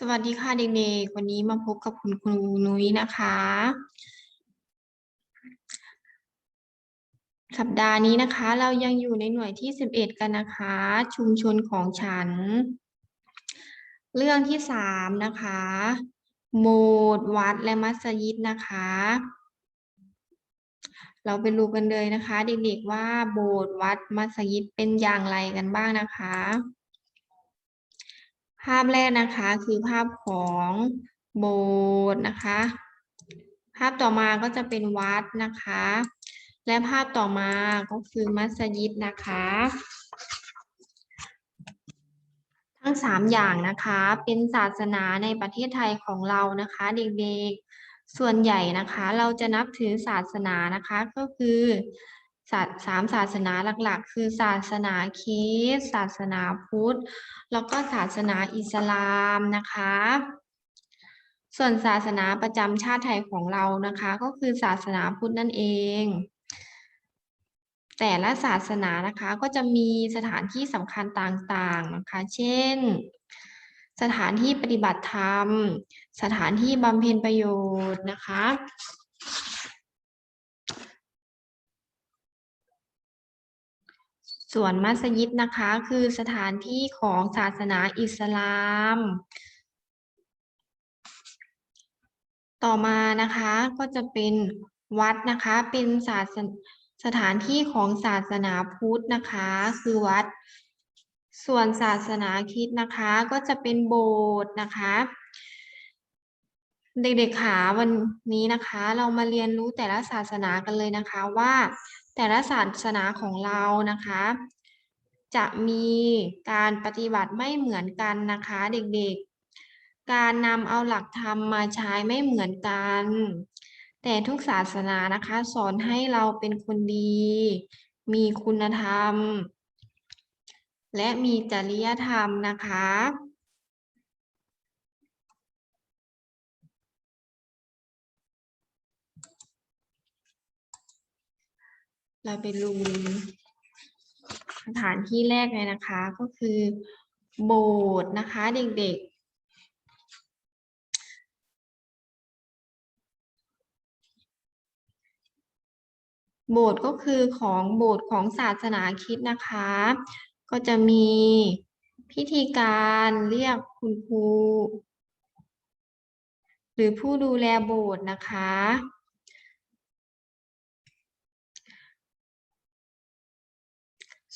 สวัสดีค่ะเด็กๆ วันนี้มาพบกับคุณครูนุ้ยนะคะ สัปดาห์นี้นะคะ เรายังอยู่ในหน่วยที่สิบเอ็ดกันนะคะ ชุมชนของฉัน เรื่องที่สามนะคะ โมดวัดและมัสยิดนะคะ เราไปดูกันเลยนะคะ เด็กๆว่าโบสถ์วัดมัสยิดเป็นอย่างไรกันบ้างนะคะาพแรกนะคะคือภาพของโบสถ์นะคะ ภาพต่อมาก็จะเป็นวัดนะคะ และภาพต่อมาก็คือมัสยิดนะคะ ทั้งสามอย่างนะคะเป็นศาสนาในประเทศไทยของเรานะคะเด็กๆส่วนใหญ่นะคะเราจะนับถือศาสนานะคะก็คือ ศาสสามศาสนาหลักๆ คือศาสนาคริสต์ศาสนาพุทธ แล้วก็ศาสนาอิสลามนะคะ ส่วนศาสนาประจำชาติไทยของเรานะคะ ก็คือศาสนาพุทธนั่นเอง แต่ละศาสนานะคะก็จะมีสถานที่สำคัญต่างๆนะคะ เช่น สถานที่ปฏิบัติธรรม สถานที่บำเพ็ญประโยชน์นะคะ ส่วนมัสยิดนะคะคือสถานที่ของศาสนาอิสลาม ต่อมานะคะก็จะเป็นวัดนะคะเป็นศาสนสถานที่ของศาสนาพุทธนะคะ คือวัด ส่วนศาสนาคริสต์นะคะก็จะเป็นโบสถ์นะคะเด็กๆขาวันนี้นะคะ เรามาเรียนรู้แต่ละศาสนากันเลยนะคะว่า แต่ละศาสนาของเรานะคะ จะมีการปฏิบัติไม่เหมือนกันนะคะเด็กๆ การนำเอาหลักธรรมมาใช้ไม่เหมือนกัน แต่ทุกศาสนานะคะ สอนให้เราเป็นคนดี มีคุณธรรม และมีจริยธรรมนะคะ เราไปดูสถานที่แรกเลยนะคะ ก็คือโบสถ์นะคะเด็กๆ โบสถ์ก็คือของโบสถ์ของศาสนาคิดนะคะ ก็จะมีพิธีการเรียกคุณครูหรือผู้ดูแลโบสถ์นะคะ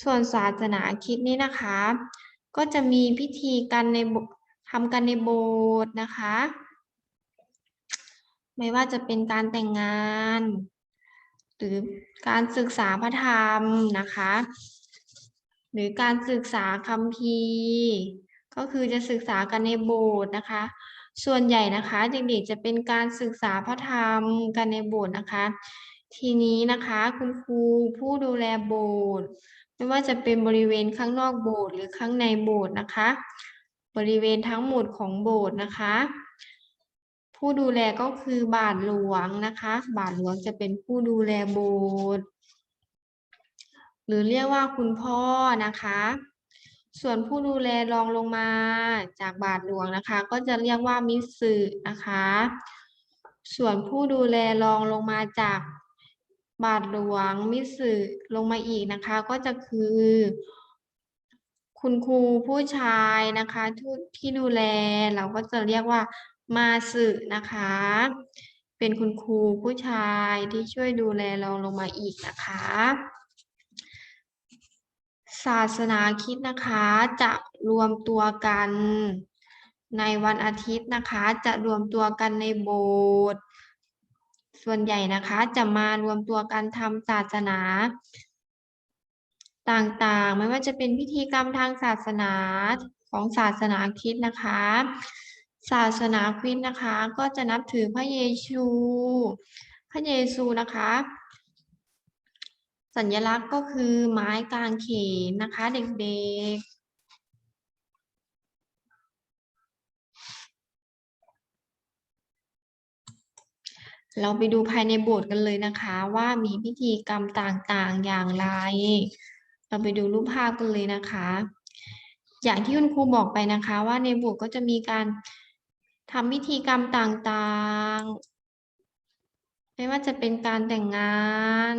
ส่วนศาสนาคิดนี่นะคะ ก็จะมีพิธีกันในโบทำกันในโบสถ์นะคะ ไม่ว่าจะเป็นการแต่งงาน หรือการศึกษาพระธรรมนะคะ หรือการศึกษาคัมภีร์ก็คือจะศึกษากันในโบสถ์นะคะ ส่วนใหญ่นะคะเด็กๆจะเป็นการศึกษาพระธรรมกันในโบสถ์นะคะ ทีนี้นะคะคุณครูผู้ดูแลโบสถ์ ไม่ว่าจะเป็นบริเวณข้างนอกโบสถ์หรือข้างในโบสถ์นะคะ บริเวณทั้งหมดของโบสถ์นะคะ ผู้ดูแลก็คือบาทหลวงนะคะ บาทหลวงจะเป็นผู้ดูแลโบสถ์หรือเรียกว่าคุณพ่อนะคะ ส่วนผู้ดูแลรองลงมาจากบาทหลวงนะคะ ก็จะเรียกว่ามิสื่อนะคะ ส่วนผู้ดูแลรองลงมาจาก บาทหลวงมิสื่อลงมาอีกนะคะ ก็จะคือ คุณครูผู้ชายนะคะที่ที่ดูแลเราก็จะเรียกว่ามาสึนะคะ เป็นคุณครูผู้ชายที่ช่วยดูแลเราลงมาอีกนะคะ ศาสนาคิดนะคะจะรวมตัวกันในวันอาทิตย์นะคะ จะรวมตัวกันในโบสถ์ ส่วนใหญ่นะคะจะมารวมตัวกันทำศาสนา ต่างๆ ไม่ว่าจะเป็นพิธีกรรมทางศาสนาของศาสนาคริดนะคะ ศาสนาคริสต์นะคะ ก็จะนับถือพระเยซู พระเยซูนะคะ สัญลักษณ์ก็คือไม้กางเขนนะคะเด็กๆ เราไปดูภายในโบสถ์กันเลยนะคะ ว่ามีพิธีกรรมต่างๆอย่างไร เราไปดูรูปภาพกันเลยนะคะ อย่างที่คุณครูบอกไปนะคะว่าในโบสถ์ก็จะมีการทำพิธีกรรมต่างๆ ไม่ว่าจะเป็นการแต่งงาน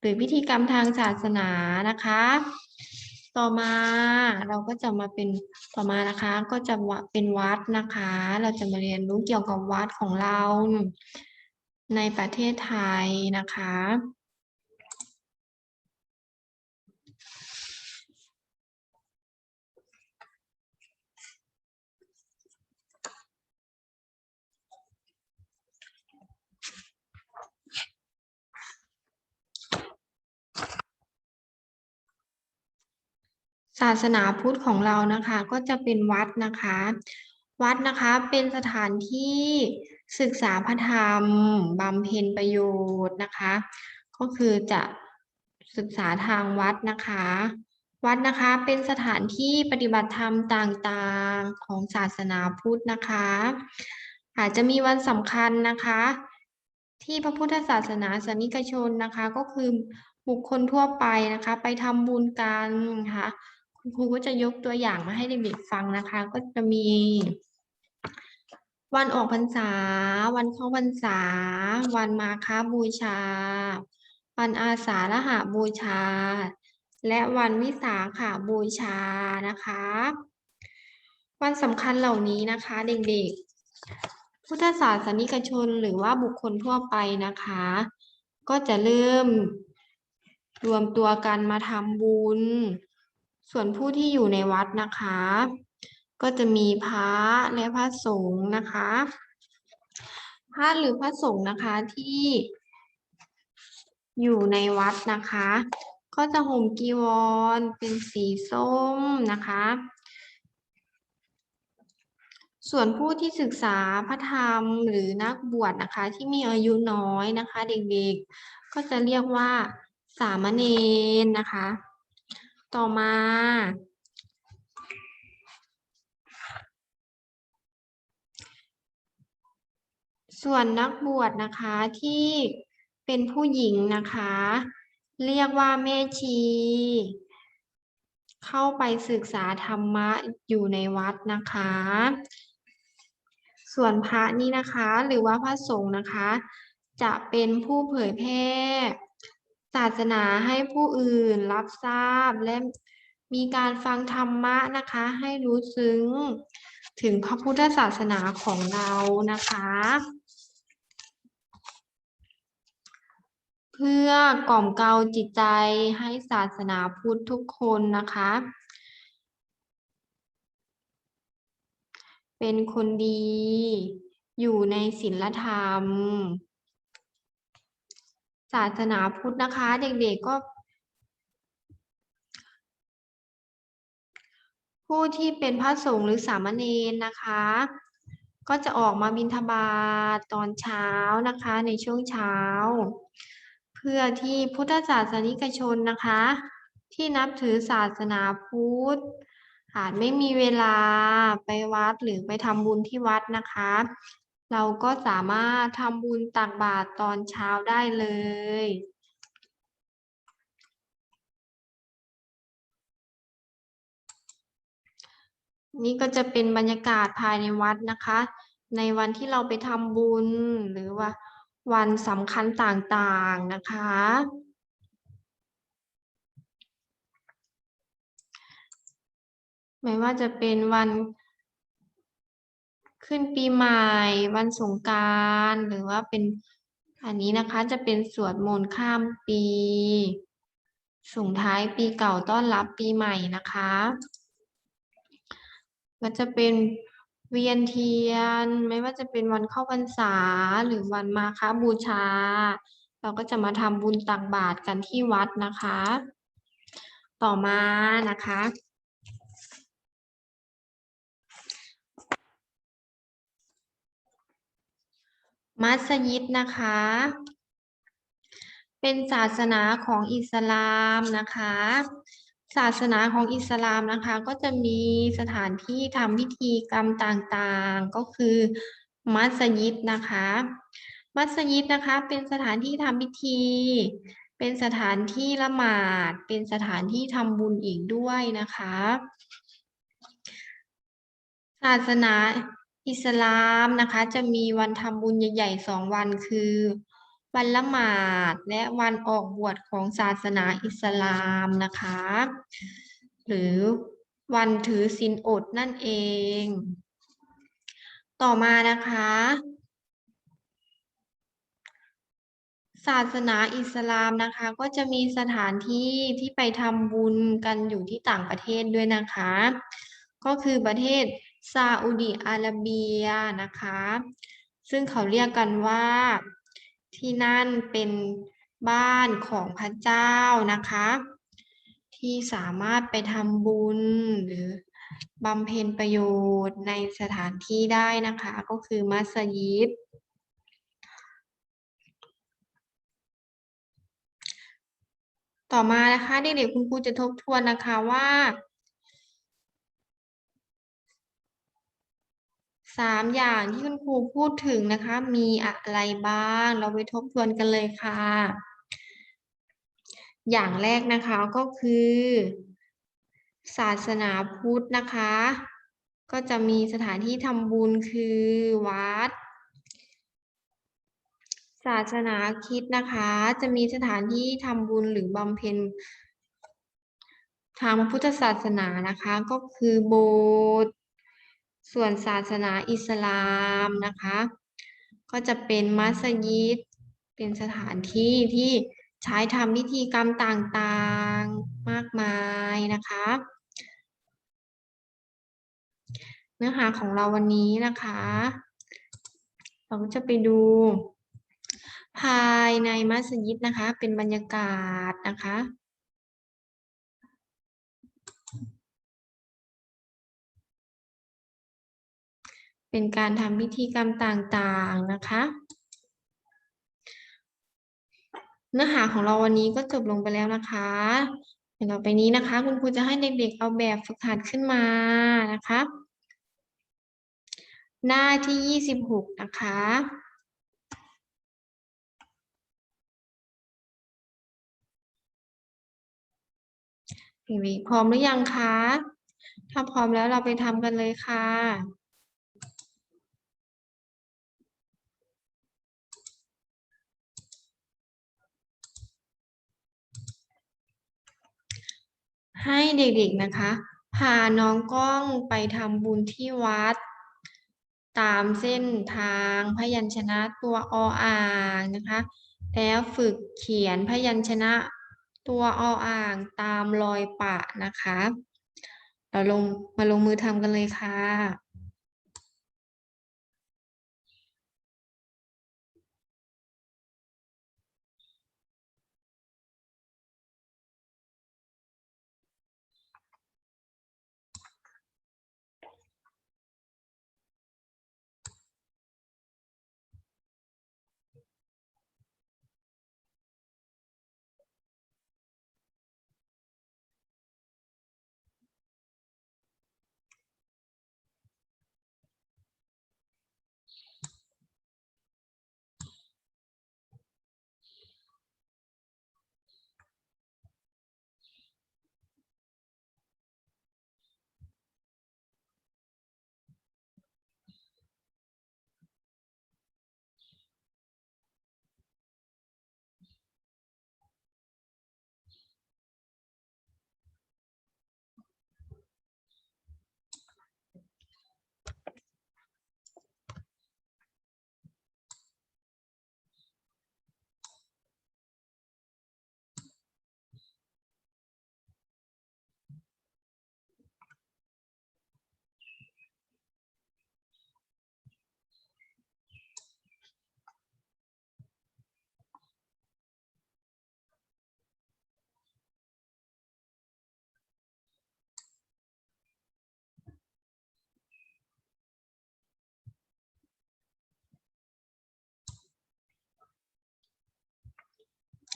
หรือพิธีกรรมทางศาสนานะคะ ต่อมาเราก็จะมาเป็นต่อมานะคะก็จะว่าเป็นวัดนะคะ เราจะมาเรียนรู้เกี่ยวกับวัดของเรา ในประเทศไทยนะคะ ศาสนาพุทธของเรานะคะ ก็จะเป็นวัดนะคะ วัดนะคะเป็นสถานที่ศึกษาพระธรรมบำเพ็ญประโยชน์นะคะ ก็คือจะศึกษาทางวัดนะคะ วัดนะคะเป็นสถานที่ปฏิบัติธรรมต่างๆของศาสนาพุทธนะคะ อาจจะมีวันสำคัญนะคะ ที่พระพุทธศาสนาสนิกชนนะคะ ก็คือบุคคลทั่วไปนะคะ ไปทำบุญกันนะคะ คุณครูก็จะยกตัวอย่างมาให้เด็กๆฟังนะคะ ก็จะมี วันออกพรรษา วันเข้าพรรษา วันมาฆบูชา วันอาสาฬหาบูชา และวันวิสาขบูชานะคะ วันสำคัญเหล่านี้นะคะเด็กๆ พุทธศาสนิกชนหรือว่าบุคคลทั่วไปนะคะ ก็จะเริ่มรวมตัวกันมาทำบุญ ส่วนผู้ที่อยู่ในวัดนะคะ ก็จะมีพระและพระสงฆ์นะคะ พระหรือพระสงฆ์นะคะที่อยู่ในวัดนะคะ ก็จะห่มกีวรเป็นสีส้มนะคะ ส่วนผู้ที่ศึกษาพระธรรมหรือนักบวชนะคะ ที่มีอายุน้อยนะคะ เด็กๆ ก็จะเรียกว่าสามเณรนะคะ ต่อมา ส่วนนักบวชนะคะที่เป็นผู้หญิงนะคะ เรียกว่าแม่ชี เข้าไปศึกษาธรรมะอยู่ในวัดนะคะ ส่วนพระนี่นะคะหรือว่าพระสงฆ์นะคะ จะเป็นผู้เผยแพร่ ศาสนาให้ผู้อื่นรับทราบ และมีการฟังธรรมะนะคะ ให้รู้ซึ้งถึงพระพุทธศาสนาของเรานะคะ เพื่อกล่อมเกลาจิตใจให้ศาสนาพุทธทุกคนนะคะ เป็นคนดีอยู่ในศีลธรรม ศาสนาพุทธนะคะ เด็กๆก็ ผู้ที่เป็นพระสงฆ์หรือสามเณรนะคะ ก็จะออกมาบิณฑบาตตอนเช้านะคะในช่วงเช้า เพื่อที่พุทธศาสนิกชนนะคะ ที่นับถือศาสนาพุทธอาจไม่มีเวลาไปวัดหรือไปทำบุญที่วัดนะคะ เราก็สามารถทำบุญตักบาตรตอนเช้าได้เลย นี่ก็จะเป็นบรรยากาศภายในวัดนะคะ ในวันที่เราไปทำบุญหรือว่าวันสำคัญต่างๆนะคะ ไม่ว่าจะเป็นวัน ขึ้นปีใหม่วันสงกานต์หรือว่าเป็นอันนี้นะคะจะเป็นสวดมนต์ข้ามปีส่งท้ายปีเก่าต้อนรับปีใหม่นะคะ ก็จะเป็นเวียนเทียน ไม่ว่าจะเป็นวันเข้าพรรษาหรือวันมาฆบูชา เราก็จะมาทำบุญตักบาตรกันที่วัดนะคะ ต่อมานะคะ มัสยิดนะคะ เป็นศาสนาของอิสลามนะคะ ศาสนาของอิสลามนะคะ ก็จะมีสถานที่ทำพิธีกรรมต่างๆ ก็คือมัสยิดนะคะ มัสยิดนะคะเป็นสถานที่ทำพิธี เป็นสถานที่ละหมาด เป็นสถานที่ทำบุญอีกด้วยนะคะ ศาสนา อิสลามนะคะ จะมีวันทำบุญใหญ่ๆสองวันคือ วันละหมาดและวันออกบวชของศาสนาอิสลามนะคะ หรือวันถือศีลอดนั่นเอง ต่อมานะคะ ศาสนาอิสลามนะคะ ก็จะมีสถานที่ที่ไปทำบุญกันอยู่ที่ต่างประเทศด้วยนะคะ ก็คือประเทศ ซาอุดิอาระเบียนะคะ ซึ่งเขาเรียกกันว่าที่นั่นเป็นบ้านของพระเจ้านะคะ ที่สามารถไปทำบุญหรือบำเพ็ญประโยชน์ในสถานที่ได้นะคะ ก็คือมัสยิดต่อมานะคะเด็กๆคุณครูจะทบทวนนะคะว่า สามอย่างที่คุณครูพูดถึงนะคะ มีอะไรบ้าง เราไปทบทวนกันเลยค่ะ อย่างแรกนะคะก็คือ ศาสนาพุทธนะคะ ก็จะมีสถานที่ทำบุญคือวัด ศาสนาคิดนะคะ จะมีสถานที่ทำบุญหรือบำเพ็ญทางพุทธศาสนานะคะก็คือโบสถ์ ส่วนศาสนาอิสลามนะคะ ก็จะเป็นมัสยิด เป็นสถานที่ที่ใช้ทำพิธีกรรมต่างๆมากมายนะคะ เนื้อหาของเราวันนี้นะคะ เราจะไปดู ภายในมัสยิดนะคะ เป็นบรรยากาศนะคะ เป็นการทำพิธีกรรมต่างๆนะคะ เนื้อหาของเราวันนี้ก็จบลงไปแล้วนะคะเดี๋ยวต่อไปนี้นะคะ คุณครูจะให้เด็กๆเอาแบบฝึกหัดขึ้นมานะคะ หน้าที่ยี่สิบหกนะคะเด็กๆพร้อมหรือยังคะ ถ้าพร้อมแล้วเราไปทำกันเลยค่ะ ให้เด็กๆนะคะ พาน้องกล้องไปทำบุญที่วัด ตามเส้นทางพยัญชนะตัวออ่างนะคะ แล้วฝึกเขียนพยัญชนะตัวออ่างตามรอยปะนะคะ เราลงมาลงมือทำกันเลยค่ะ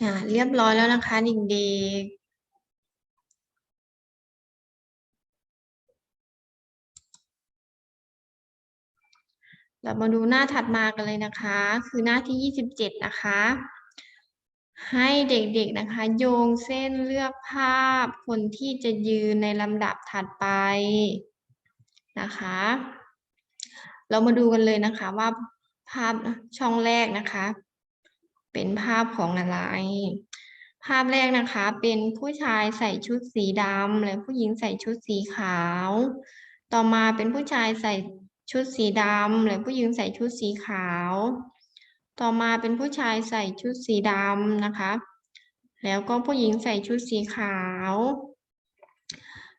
อ่าเรียบร้อยแล้วนะคะเด็กๆเรามาดูหน้าถัดมากันเลยนะคะ คือหน้าที่ยี่สิบเจ็ดนะคะ ให้เด็กๆนะคะ โยงเส้นเลือกภาพคนที่จะยืนในลำดับถัดไปนะคะ เรามาดูกันเลยนะคะว่าภาพช่องแรกนะคะ เป็นภาพของอะไร ภาพแรกนะคะ เป็นผู้ชายใส่ชุดสีดำและผู้หญิงใส่ชุดสีขาว ต่อมาเป็นผู้ชายใส่ชุดสีดำและผู้หญิงใส่ชุดสีขาว ต่อมาเป็นผู้ชายใส่ชุดสีดำนะคะ แล้วก็ผู้หญิงใส่ชุดสีขาว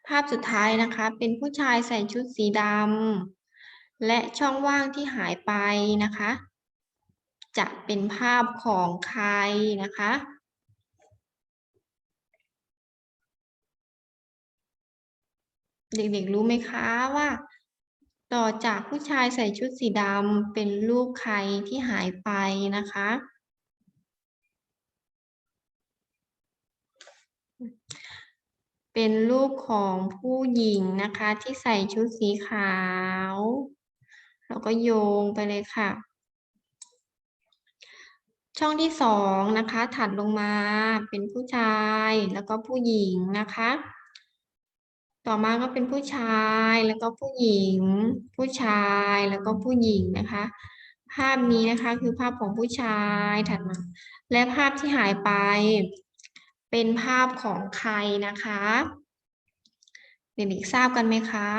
ภาพสุดท้ายนะคะ เป็นผู้ชายใส่ชุดสีดำและช่องว่างที่หายไปนะคะ จะเป็นภาพของใครนะคะ เด็กๆรู้ไหมคะว่า ต่อจากผู้ชายใส่ชุดสีดำเป็นรูปใครที่หายไปนะคะเป็นรูปของผู้หญิงนะคะที่ใส่ชุดสีขาว แล้วก็โยงไปเลยค่ะ ช่องที่สองนะคะ ถัดลงมาเป็นผู้ชายแล้วก็ผู้หญิงนะคะ ต่อมาก็เป็นผู้ชายแล้วก็ผู้หญิง ผู้ชายแล้วก็ผู้หญิงนะคะ ภาพนี้นะคะคือภาพของผู้ชายถัดมา และภาพที่หายไป เป็นภาพของใครนะคะ เด็กๆทราบกันไหมคะ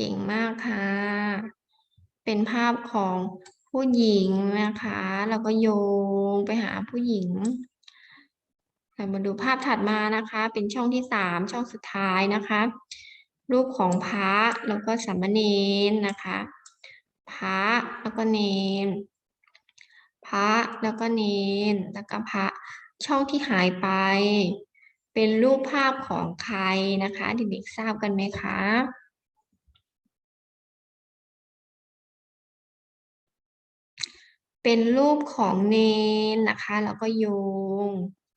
เก่งมากค่ะ เป็นภาพของผู้หญิงนะคะ แล้วก็โยงไปหาผู้หญิงเรามาดูภาพถัดมานะคะ เป็นช่องที่สามช่องสุดท้ายนะคะ รูปของพระแล้วก็สามเณรนะคะพระแล้วก็เนรพระแล้วก็เนรแล้วก็พระช่องที่หายไป เป็นรูปภาพของใครนะคะเด็กๆทราบกันไหมคะ เป็นรูปของเนนนะคะ แล้วก็โยง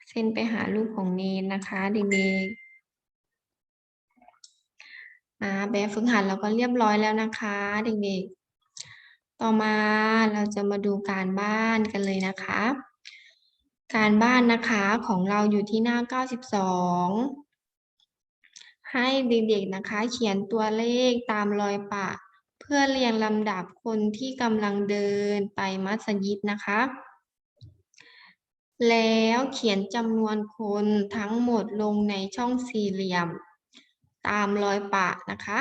เส้นไปหารูปของเนนนะคะเด็กๆอ่าแบบฝึกหัดเราก็เรียบร้อยแล้วนะคะเด็กๆ ต่อมาเราจะมาดูการบ้านกันเลยนะคะ การบ้านนะคะของเราอยู่ที่หน้า 92 ให้เด็กๆนะคะ เขียนตัวเลขตามรอยปะ เพื่อเรียงลำดับคนที่กำลังเดินไปมัสยิดนะคะ แล้วเขียนจำนวนคนทั้งหมดลงในช่องสี่เหลี่ยม ตามรอยปะนะคะ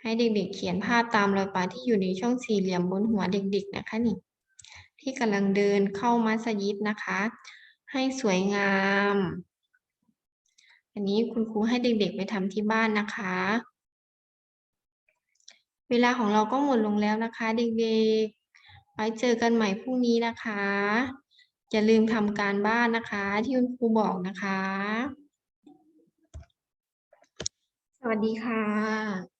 ให้เด็กๆเขียนภาพตามรอยปะที่อยู่ในช่องสี่เหลี่ยมบนหัวเด็ก ๆ นะคะนี่ที่กำลังเดินเข้ามัสยิดนะคะ ให้สวยงาม อันนี้คุณครูให้เด็กๆไปทำที่บ้านนะคะ เวลาของเราก็หมดลงแล้วนะคะเด็กๆ ไว้เจอกันใหม่พรุ่งนี้นะคะ อย่าลืมทำการบ้านนะคะ ที่คุณครูบอกนะคะ สวัสดีค่ะ